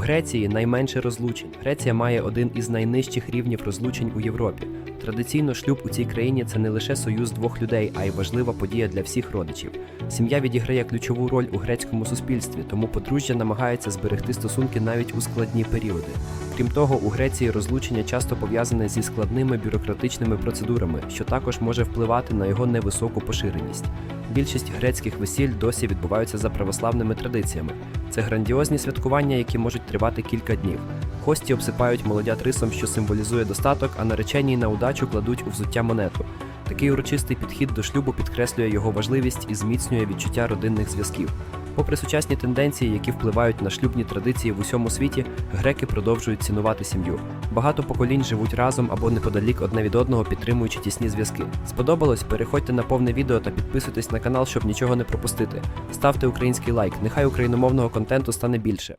В Греції найменше розлучень. Греція має один із найнижчих рівнів розлучень у Європі. Традиційно шлюб у цій країні це не лише союз двох людей, а й важлива подія для всіх родичів. Сім'я відіграє ключову роль у грецькому суспільстві, тому подружжя намагається зберегти стосунки навіть у складні періоди. Крім того, у Греції розлучення часто пов'язане зі складними бюрократичними процедурами, що також може впливати на його невисоку поширеність. Більшість грецьких весіль досі відбуваються за православними традиціями. Це грандіозні святкування, які можуть тривати кілька днів. Хості обсипають молодят рисом, що символізує достаток, а наречені на удачу кладуть у взуття монету. Такий урочистий підхід до шлюбу підкреслює його важливість і зміцнює відчуття родинних зв'язків. Попри сучасні тенденції, які впливають на шлюбні традиції в усьому світі, греки продовжують цінувати сім'ю. Багато поколінь живуть разом або неподалік одне від одного, підтримуючи тісні зв'язки. Сподобалось? Переходьте на повне відео та підписуйтесь на канал, щоб нічого не пропустити. Ставте український лайк. Нехай україномовного контенту стане більше.